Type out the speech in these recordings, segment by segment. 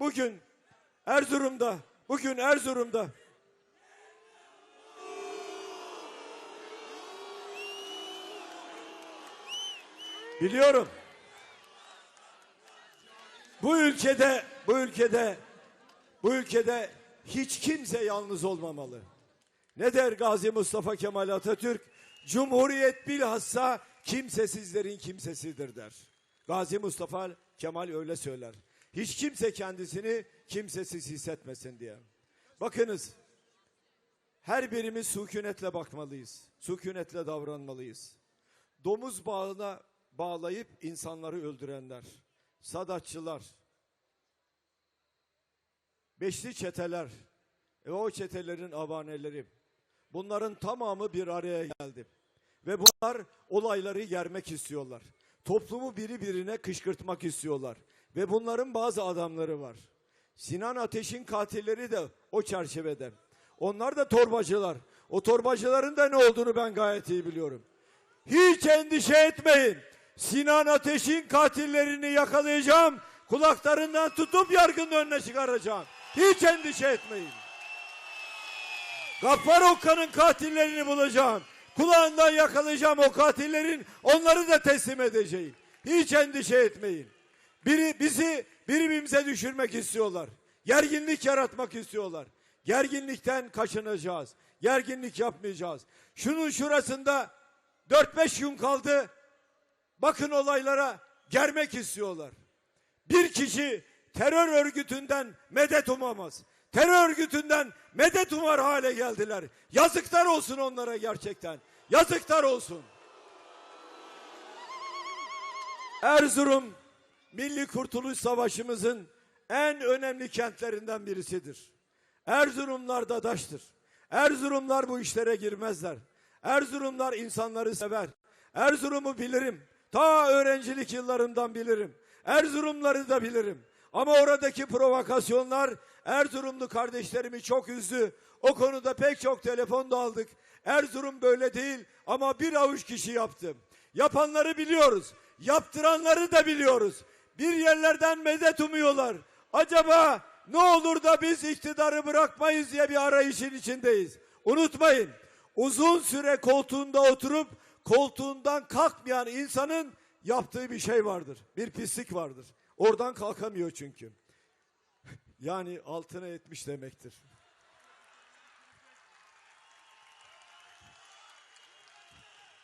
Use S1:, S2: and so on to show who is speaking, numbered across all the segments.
S1: bugün Erzurum'da, bugün Erzurum'da Biliyorum. Bu ülkede, bu ülkede, bu ülkede hiç kimse yalnız olmamalı. Ne der Gazi Mustafa Kemal Atatürk? Cumhuriyet bilhassa kimsesizlerin kimsesidir der. Gazi Mustafa Kemal öyle söyler. Hiç kimse kendisini kimsesiz hissetmesin diye. Bakınız, her birimiz sükunetle bakmalıyız. Sükunetle davranmalıyız. Domuz bağına bağlayıp insanları öldürenler, sadatçılar, beşli çeteler ve o çetelerin abaneleri. Bunların tamamı bir araya geldi. Ve bunlar olayları yermek istiyorlar. Toplumu biri birine kışkırtmak istiyorlar. Ve bunların bazı adamları var. Sinan Ateş'in katilleri de o çerçevede. Onlar da torbacılar. O torbacıların da ne olduğunu ben gayet iyi biliyorum. Hiç endişe etmeyin. Sinan Ateş'in katillerini yakalayacağım. Kulaklarından tutup yargının önüne çıkaracağım. Hiç endişe etmeyin. Gaffar Okka'nın katillerini bulacağım. Kulağından yakalayacağım o katillerin. Onları da teslim edeceğim. Hiç endişe etmeyin. Biri bizi birbirimize düşürmek istiyorlar. Gerginlik yaratmak istiyorlar. Gerginlikten kaçınacağız. Gerginlik yapmayacağız. Şunun şurasında 4-5 gün kaldı. Bakın olaylara germek istiyorlar. Bir kişi terör örgütünden medet umamaz. Terör örgütünden medet umar hale geldiler. Yazıklar olsun onlara gerçekten. Yazıklar olsun. Erzurum Milli Kurtuluş Savaşımızın en önemli kentlerinden birisidir. Erzurumlar da daştır. Erzurumlar bu işlere girmezler. Erzurumlar insanları sever. Erzurum'u bilirim. Ta öğrencilik yıllarımdan bilirim. Erzurumları da bilirim. Ama oradaki provokasyonlar Erzurumlu kardeşlerimi çok üzdü. O konuda pek çok telefon da aldık. Erzurum böyle değil ama bir avuç kişi yaptı. Yapanları biliyoruz. Yaptıranları da biliyoruz. Bir yerlerden medet umuyorlar. Acaba ne olur da biz iktidarı bırakmayız diye bir arayışın içindeyiz. Unutmayın uzun süre koltuğunda oturup koltuğundan kalkmayan insanın yaptığı bir şey vardır. Bir pislik vardır. Oradan kalkamıyor çünkü. Yani altına etmiş demektir.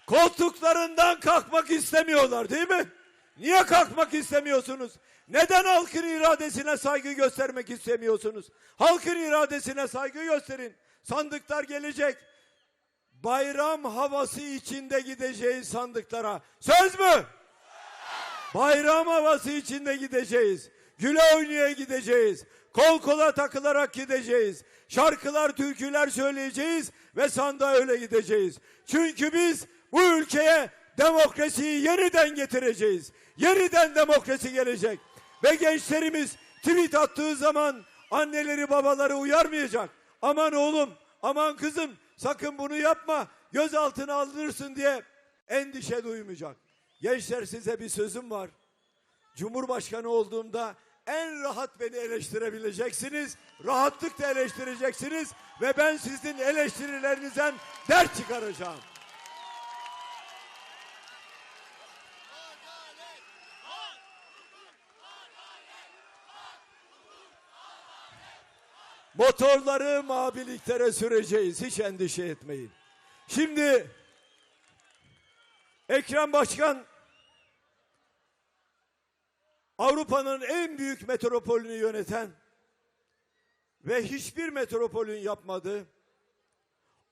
S1: Koltuklarından kalkmak istemiyorlar değil mi? Niye kalkmak istemiyorsunuz? Neden halkın iradesine saygı göstermek istemiyorsunuz? Halkın iradesine saygı gösterin. Sandıklar gelecek. Bayram havası içinde gideceğiz sandıklara. Söz mü? Bayram havası içinde gideceğiz. Güle oynaya gideceğiz. Kol kola takılarak gideceğiz. Şarkılar, türküler söyleyeceğiz ve sandığa öyle gideceğiz. Çünkü biz bu ülkeye demokrasiyi yeniden getireceğiz. Yeniden demokrasi gelecek. Ve gençlerimiz tweet attığı zaman anneleri babaları uyarmayacak. Aman oğlum, aman kızım sakın bunu yapma gözaltına alınırsın diye endişe duymayacak. Gençler size bir sözüm var. Cumhurbaşkanı olduğumda en rahat beni eleştirebileceksiniz. Rahatlıkla eleştireceksiniz ve ben sizin eleştirilerinizden ders çıkaracağım. Motorları mabiliklere süreceğiz. Hiç endişe etmeyin. Şimdi Ekrem Başkan Avrupa'nın en büyük metropolünü yöneten ve hiçbir metropolün yapmadığı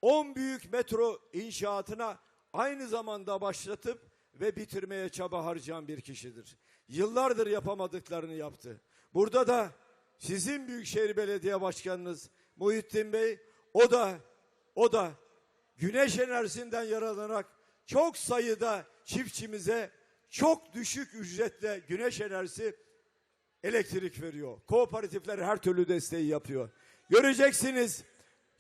S1: 10 büyük metro inşaatına aynı zamanda başlatıp ve bitirmeye çaba harcayan bir kişidir. Yıllardır yapamadıklarını yaptı. Burada da sizin Büyükşehir Belediye Başkanınız Muhittin Bey o da o da güneş enerjisinden yararlanarak çok sayıda çiftçimize çok düşük ücretle güneş enerjisi elektrik veriyor. Kooperatifler her türlü desteği yapıyor. Göreceksiniz,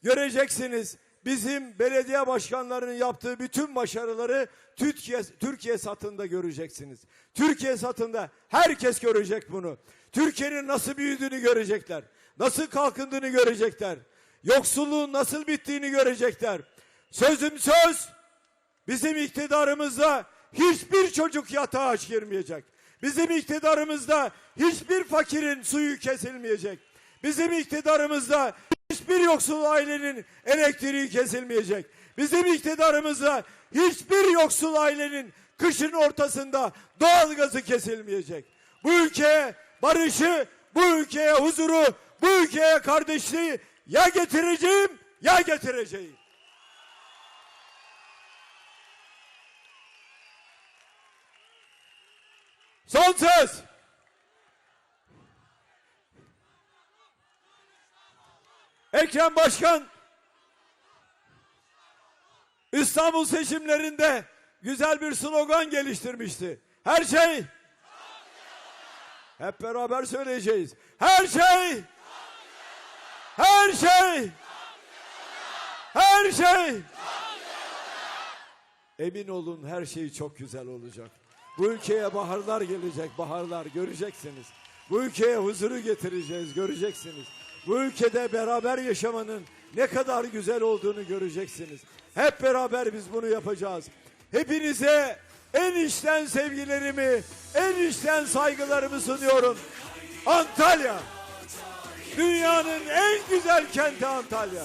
S1: göreceksiniz. Bizim belediye başkanlarının yaptığı bütün başarıları Türkiye, Türkiye satında göreceksiniz. Türkiye satında herkes görecek bunu. Türkiye'nin nasıl büyüdüğünü görecekler. Nasıl kalkındığını görecekler. Yoksulluğun nasıl bittiğini görecekler. Sözüm söz. Bizim iktidarımızda hiçbir çocuk yatağa aç girmeyecek. Bizim iktidarımızda hiçbir fakirin suyu kesilmeyecek. Bizim iktidarımızda hiçbir yoksul ailenin elektriği kesilmeyecek. Bizim iktidarımızda hiçbir yoksul ailenin kışın ortasında doğalgazı kesilmeyecek. Bu ülkeye barışı, bu ülkeye huzuru, bu ülkeye kardeşliği ya getireceğim ya getireceğim. Son söz. Ekrem Başkan İstanbul seçimlerinde güzel bir slogan geliştirmişti. Her şey hep beraber söyleyeceğiz. Her şey her şey her şey Emin olun her şey çok güzel olacak. Bu ülkeye baharlar gelecek, baharlar göreceksiniz. Bu ülkeye huzuru getireceğiz, göreceksiniz. Bu ülkede beraber yaşamanın ne kadar güzel olduğunu göreceksiniz. Hep beraber biz bunu yapacağız. Hepinize en içten sevgilerimi, en içten saygılarımı sunuyorum. Antalya. Dünyanın en güzel kenti Antalya.